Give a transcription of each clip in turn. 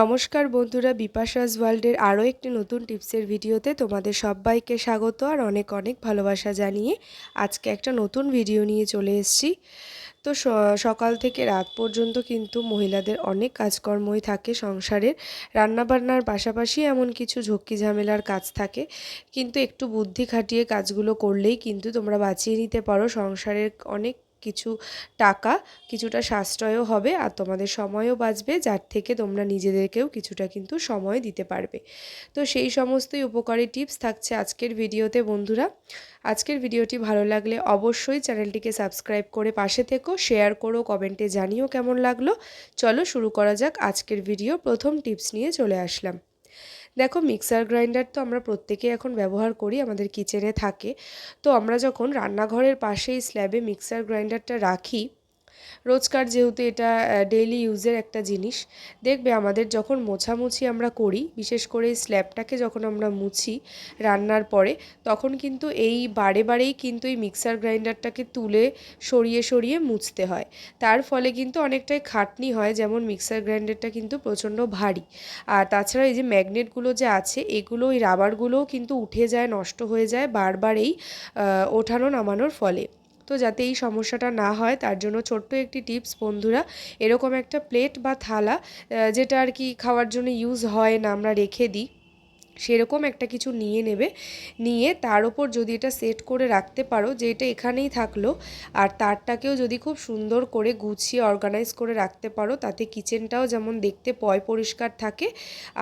নমস্কার বন্ধুরা, বিপাশাস ওয়ার্ল্ডের আরও একটি নতুন টিপসের ভিডিওতে তোমাদের সবাইকে স্বাগত আর অনেক অনেক ভালোবাসা জানিয়ে আজকে একটা নতুন ভিডিও নিয়ে চলে এসেছি। তো সকাল থেকে রাত পর্যন্ত কিন্তু মহিলাদের অনেক কাজকর্মই থাকে সংসারের, রান্নাবান্নার পাশাপাশি এমন কিছু ঝক্কি ঝামেলার কাজ থাকে। কিন্তু একটু বুদ্ধি খাটিয়ে কাজগুলো করলেই কিন্তু তোমরা বাঁচিয়ে নিতে পারো, সংসারের অনেক কিছু টাকা, কিছুটা সাশ্রয়ও হবে আর তোমাদের সময়ও বাঁচবে, যার থেকে তোমরা নিজেদেরকেও কিছুটা কিন্তু সময় দিতে পারবে। তো সেই সমস্তই উপকারী টিপস থাকছে আজকের ভিডিওতে বন্ধুরা। আজকের ভিডিওটি ভালো লাগলে অবশ্যই চ্যানেলটিকে সাবস্ক্রাইব করে পাশে থেকো, শেয়ার করো, কমেন্টে জানিও কেমন লাগল। চলো শুরু করা যাক আজকের ভিডিও। প্রথম টিপস নিয়ে চলে আসলাম। দেখো মিক্সার গ্রাইন্ডার তো আমরা প্রত্যেকেই এখন ব্যবহার করি, আমাদের কিচেনে থাকে। তো আমরা যখন রান্নাঘরের পাশেই স্ল্যাবে মিক্সার গ্রাইন্ডারটা রাখি রোজকার যেহেতু এটা ডেইলি ইউজের একটা জিনিস, দেখবে আমাদের যখন মোছামুছি আমরা করি, বিশেষ করে এই স্ল্যাবটাকে যখন আমরা মুছি রান্নার পরে, তখন কিন্তু এই বারে বারেই কিন্তু এই মিক্সার গ্রাইন্ডারটাকে তুলে সরিয়ে সরিয়ে মুছতে হয়। তার ফলে কিন্তু অনেকটাই খাটনি হয়, যেমন মিক্সার গ্রাইন্ডারটা কিন্তু প্রচণ্ড ভারী। আর তাছাড়া এই যে ম্যাগনেটগুলো যে আছে, এগুলো ওই রাবারগুলোও কিন্তু উঠে যায়, নষ্ট হয়ে যায় বারবার এই ওঠানো নামানোর ফলে। তো যাতে এই সমস্যাটা না হয়, তার জন্য ছোট্ট একটি টিপস বন্ধুরা, এরকম একটা প্লেট বা থালা যেটা আর কি খাওয়ার জন্য ইউজ হয় না, আমরা রেখে দিই। সেরকম একটা কিছু নিয়ে নেবে। নিয়ে তার ওপর যদি এটা সেট করে রাখতে পারো যে এটা এখানেই থাকল, আর তারটাকেও যদি খুব সুন্দর করে গুছিয়ে অর্গানাইজ করে রাখতে পারো, তাতে কিচেনটাও যেমন দেখতে পয় পরিষ্কার থাকে,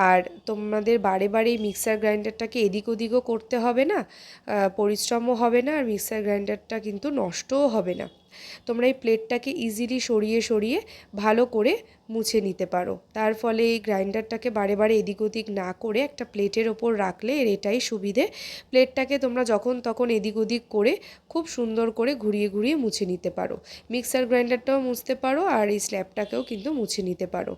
আর তোমাদের বারে বারে মিক্সার গ্রাইন্ডারটাকে এদিক ওদিকও করতে হবে না পরিশ্রমও হবে না, আর মিক্সার গ্রাইন্ডারটা কিন্তু নষ্টও হবে না। তোমরা এই প্লেটটাকে ইজিলি সরিয়ে সরিয়ে ভালো করে মুছে নিতে পারো। তার ফলে এই গ্রাইন্ডারটাকে বারে বারে এদিক ওদিক না করে একটা প্লেটের ওপর রাখলে এর এটাই সুবিধে। প্লেটটাকে তোমরা যখন তখন এদিক ওদিক করে খুব সুন্দর করে ঘুরিয়ে ঘুরিয়ে মুছে নিতে পারো। মিক্সার গ্রাইন্ডারটাও মুছতে পারো আর এই স্ল্যাবটাকেও কিন্তু মুছে নিতে পারো।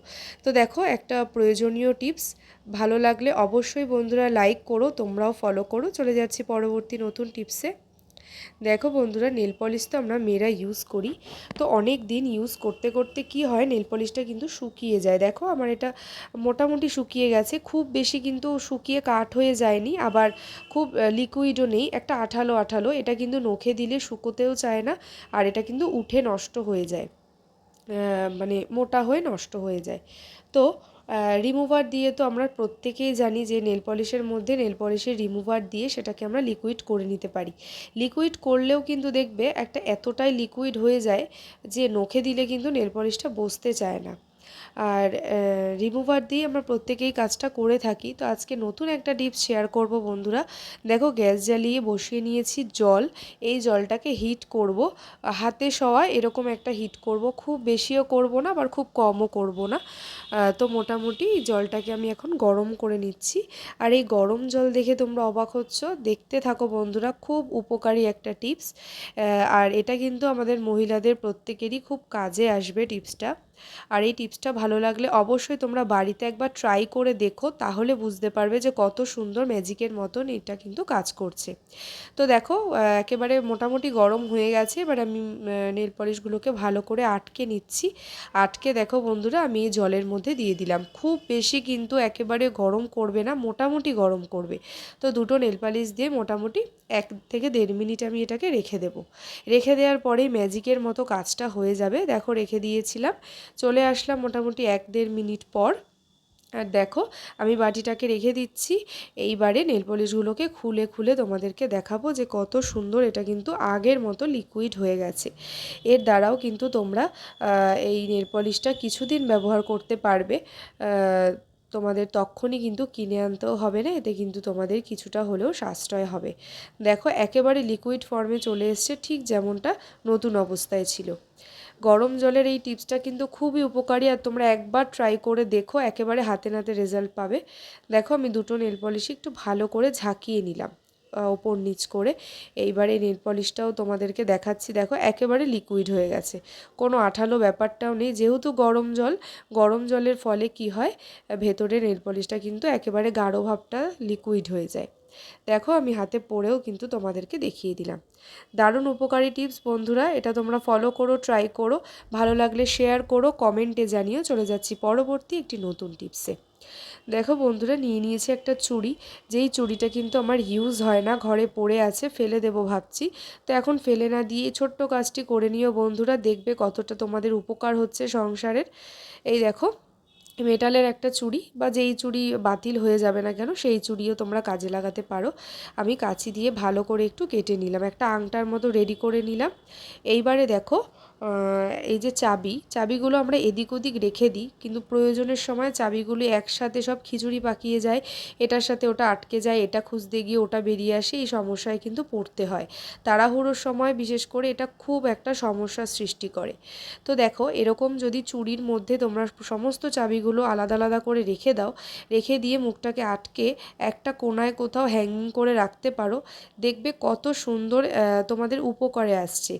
তো দেখো, একটা প্রয়োজনীয় টিপস। ভালো লাগলে অবশ্যই বন্ধুরা লাইক করো, তোমরাও ফলো করো। চলে যাচ্ছি পরবর্তী নতুন টিপসে। দেখো বন্ধুরা নেল পলিশ তো আমরা মেয়েরা ইউজ করি। তো অনেক দিন ইউজ করতে করতে কি হয় নেল পলিশটা কিন্তু শুকিয়ে যায়। দেখো আমার এটা মোটামুটি শুকিয়ে গেছে। খুব বেশি কিন্তু শুকিয়ে কাঠ হয়ে যায়নি। আবার খুব লিকুইডও নেই। একটা আঠালো আঠালো। এটা কিন্তু নখে দিলে শুকোতেও চায় না। আর এটা কিন্তু উঠে নষ্ট হয়ে যায়। মানে মোটা হয়ে নষ্ট হয়ে যায়। তো রিমুভার দিয়ে তো আমরা প্রত্যেকেই জানি যে নেল পলিশের মধ্যে নেল পলিশের রিমুভার দিয়ে সেটাকে আমরা লিকুইড করে নিতে পারি। লিকুইড করলেও কিন্তু দেখবে একটা এতটাই লিকুইড হয়ে যায় যে নখে দিলে কিন্তু নেল পলিশটা বসতে চায় না। আর রিমুভার দিয়ে আমরা প্রত্যেকেই কাজটা করে থাকি। তো আজকে নতুন একটা টিপস শেয়ার করব বন্ধুরা। দেখো গ্যাস জ্বালিয়ে বসিয়ে নিয়েছি জল। এই জলটাকে হিট করব। হাতে শোয়া এরকম একটা হিট করব। খুব বেশিও করব না, আবার খুব কমও করব না। তো মোটামুটি জলটাকে আমি এখন গরম করে নিচ্ছি। আর এই গরম জল দেখে তোমরা অবাক হচ্ছ। দেখতে থাকো বন্ধুরা, খুব উপকারী একটা টিপস আর এটা কিন্তু আমাদের মহিলাদের প্রত্যেকেরই খুব কাজে আসবে টিপসটা আর এই টিপসটা ভালো লাগলে অবশ্যই তোমরা বাড়িতে একবার ট্রাই করে দেখো, তাহলে বুঝতে পারবে যে কত সুন্দর ম্যাজিকের মতন এটা কিন্তু কাজ করছে। তো দেখো একেবারে মোটামুটি গরম হয়ে গেছে, এবার আমি নেল পলিশগুলোকে ভালো করে আটকে নিচ্ছি। আটকে দেখো বন্ধুরা, আমি এই জলের মধ্যে দিয়ে দিলাম। খুব বেশি কিন্তু একেবারে গরম করবে না, মোটামুটি গরম করবে। তো দুটো নেল পালিশ দিয়ে মোটামুটি এক থেকে দেড় মিনিট আমি এটাকে রেখে দেব। রেখে দেওয়ার পরেই ম্যাজিকের মতো কাজটা হয়ে যাবে। দেখো, রেখে দিয়েছিলাম। চলে আসলাম মোটামুটি এক দেড় মিনিট পর। আর দেখো, আমি বাটিটাকে রেখে দিচ্ছি। এইবারে নেল পলিশগুলোকে খুলে খুলে তোমাদেরকে দেখাবো যে কত সুন্দর এটা কিন্তু আগের মতো লিকুইড হয়ে গেছে। এর দ্বারাও কিন্তু তোমরা এই নেল পলিশটা কিছুদিন ব্যবহার করতে পারবে। তোমাদের তখনই কিন্তু কিনে আনতেও হবে না, এতে কিন্তু তোমাদের কিছুটা হলেও সাশ্রয় হবে। দেখো, একেবারে লিকুইড ফর্মে চলে এসছে, ঠিক যেমনটা নতুন অবস্থায় ছিল। গরম জলের এই টিপসটা কিন্তু খুবই উপকারী আর তোমরা একবার ট্রাই করে দেখো, একেবারে হাতে নাতে রেজাল্ট পাবে। দেখো, আমি দুটো নেল পলিশই একটু ভালো করে ঝাঁকিয়ে নিলাম ওপর নিচ করে। এইবারে নেল পলিশটাও তোমাদেরকে দেখাচ্ছি। দেখো, একেবারে লিকুইড হয়ে গেছে। কোনো আঠালো ব্যাপারটাও নেই। যেহেতু গরম জল, গরম জলের ফলে কি হয়? ভেতরে নেল পলিশটা কিন্তু একেবারে গাঢ় ভাবটা লিকুইড হয়ে যায়। দেখো আমি হাতে পরেও কিন্তু তোমাদেরকে দেখিয়ে দিলাম। দারুণ উপকারী টিপস বন্ধুরা, এটা তোমরা ফলো করো ট্রাই করো, ভালো লাগলে শেয়ার করো কমেন্টে জানিও। চলে যাচ্ছি পরবর্তী একটি নতুন টিপসে দেখো বন্ধুরা, নিয়ে নিয়েছি একটা চুড়ি, যেই চুড়িটা কিন্তু আমার ইউজ হয় না, ঘরে পড়ে আছে, ফেলে দেবো ভাবছি। তো এখন ফেলে না দিয়ে ছোট্ট কাজটি করে নিও বন্ধুরা, দেখবে কতটা তোমাদের উপকার হচ্ছে সংসারের। এই দেখো মেটালের একটা চুড়ি বা যেই চুড়ি বাতিল হয়ে যাবে না কেন, সেই চুড়িও তোমরা কাজে লাগাতে পারো। আমি কাছি দিয়ে ভালো করে একটু কেটে নিলাম, একটা আংটার মতো রেডি করে নিলাম। এইবারে দেখো এই যে চাবি, চাবিগুলো আমরা এদিক ওদিক রেখে দিই, কিন্তু প্রয়োজনের সময় চাবিগুলি একসাথে সব খিচুড়ি পাকিয়ে যায়, এটার সাথে ওটা আটকে যায়, এটা খুঁজতে গিয়ে ওটা বেরিয়ে আসে, এই সমস্যায় কিন্তু পড়তে হয়। তাড়াহুড়োর সময় বিশেষ করে এটা খুব একটা সমস্যার সৃষ্টি করে। তো দেখো, এরকম যদি চুরির মধ্যে তোমরা সমস্ত চাবিগুলো আলাদা আলাদা করে রেখে দাও, রেখে দিয়ে মুখটাকে আটকে একটা কোনায় কোথাও হ্যাঙ্গিং করে রাখতে পারো, দেখবে কত সুন্দর তোমাদের উপকারে আসছে।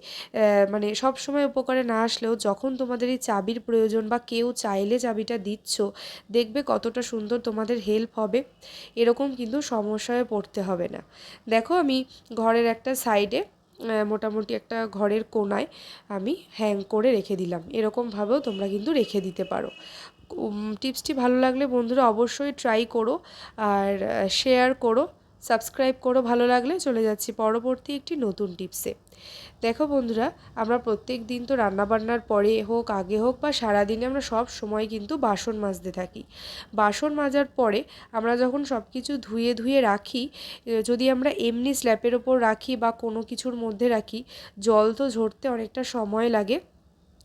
মানে সব সময় উপকারে না আসলেও যখন তোমাদের এই চাবির প্রয়োজন বা কেউ চাইলে চাবিটা দিচ্ছ, দেখবে কতটা সুন্দর তোমাদের হেল্প হবে। এরকম কিন্তু সমস্যায় পড়তে হবে না। দেখো আমি ঘরের একটা সাইডে মোটামুটি একটা ঘরের কোনায় আমি হ্যাং করে রেখে দিলাম। এরকমভাবেও তোমরা কিন্তু রেখে দিতে পারো। টিপসটি ভালো লাগলে বন্ধুরা অবশ্যই ট্রাই করো আর শেয়ার করো সাবস্ক্রাইব করো। ভালো লাগলে চলে যাচ্ছি পরবর্তী একটি নতুন টিপসে দেখো বন্ধুরা, আমরা প্রত্যেক দিন তো রান্নাবান্নার পরে হোক, আগে হোক বা সারাদিনে আমরা সব সময় কিন্তু বাসন মাজতে থাকি। বাসন মাজার পরে আমরা যখন সব কিছু ধুয়ে ধুয়ে রাখি যদি আমরা এমনি স্ল্যাপের ওপর রাখি বা কোনো কিছুর মধ্যে রাখি, জল তো ঝরতে অনেকটা সময় লাগে।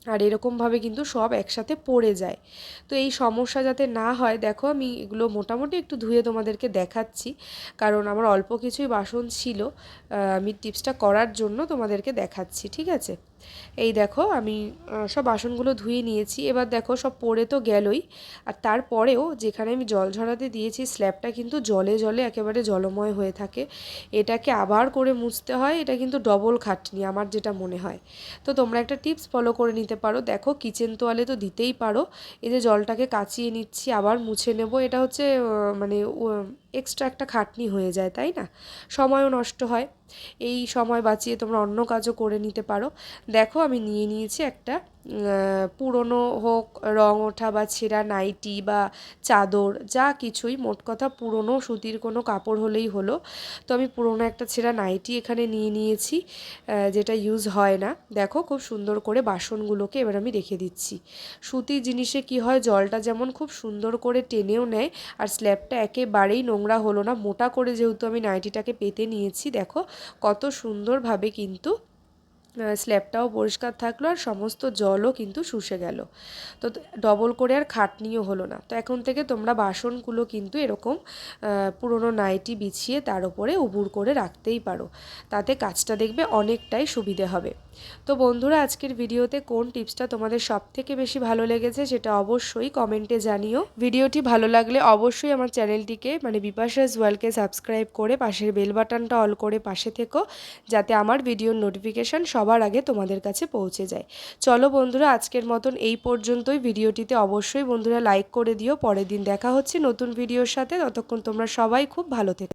আর এরকমভাবে কিন্তু সব একসাথে পড়ে যায়। তো এই সমস্যা যাতে না হয়, দেখো আমি এগুলো মোটামুটি একটু ধুয়ে তোমাদেরকে দেখাচ্ছি। কারণ আমার অল্প কিছুই বাসন ছিল আমি টিপসটা করার জন্য তোমাদেরকে দেখাচ্ছি, ঠিক আছে? এই দেখো আমি সব বাসনগুলো ধুয়ে নিয়েছি। এবার দেখো সব পড়ে তো গেলই। আর তারপরেও যেখানে আমি জল ঝরাতে দিয়েছি, স্ল্যাবটা কিন্তু জলে জলে একেবারে জলময় হয়ে থাকে। এটাকে আবার করে মুছতে হয়, এটা কিন্তু ডবল খাটনি, আমার যেটা মনে হয়। তো তোমরা একটা টিপস ফলো করে নিতে পারো। দেখো কিচেন তোয়ালে তো দিতেই পারো। এই যে জলটাকে কাচিয়ে নিচ্ছি, আবার মুছে নেব। এটা হচ্ছে মানে এক্সট্রা একটা খাটনি হয়ে যায়, তাই না? সময়ও নষ্ট হয়। এই সময় বাঁচিয়ে তোমরা অন্য কাজও করে নিতে পারো। দেখো আমি নিয়ে নিয়েছি একটা পুরনো হোক, রং ওঠা বা ছেঁড়া নাইটি বা চাদর, যা কিছুই, মোট কথা পুরনো সুতির কোনো কাপড় হলেই হলো। তো আমি পুরনো একটা ছেঁড়া নাইটি এখানে নিয়ে নিয়েছি যেটা ইউজ হয় না। দেখো খুব সুন্দর করে বাসনগুলোকে এবার আমি রেখে দিচ্ছি। সুতির জিনিসে কি হয়, জলটা যেমন খুব সুন্দর করে টেনেও নেয়, আর স্ল্যাবটা একেবারেই নোংরা হলো না। মোটা করে যেহেতু আমি নাইটিটাকে পেতে নিয়েছি দেখো কত সুন্দরভাবে কিন্তু স্ল্যাবটাও পরিষ্কার থাকল আর সমস্ত জলও কিন্তু শুষে গেল। তো ডবল করে আর খাটনিও হলো না। তো এখন থেকে তোমরা বাসনগুলো কিন্তু এরকম পুরনো নাইটি বিছিয়ে তার উপরে উবুর করে রাখতেই পারো। তাতে কাজটা দেখবে অনেকটাই সুবিধে হবে। তো বন্ধুরা, আজকের ভিডিওতে কোন টিপসটা তোমাদের সব থেকে বেশি ভালো লেগেছে সেটা অবশ্যই কমেন্টে জানিও। ভিডিওটি ভালো লাগলে অবশ্যই আমার চ্যানেলটিকে মানে বিপাশাস ওয়ালকে সাবস্ক্রাইব করে পাশের বেল বাটনটা অল করে পাশে থেকো, যাতে আমার ভিডিওর নোটিফিকেশান সবার আগে তোমাদের কাছে পৌঁছে যায়। চলো বন্ধুরা, আজকের মতন এই পর্যন্তই। ভিডিওটিতে অবশ্যই বন্ধুরা লাইক করে দিও। পরের দিন দেখা হচ্ছে নতুন ভিডিওর সাথে। ততক্ষণ তোমরা সবাই খুব ভালো থেকো।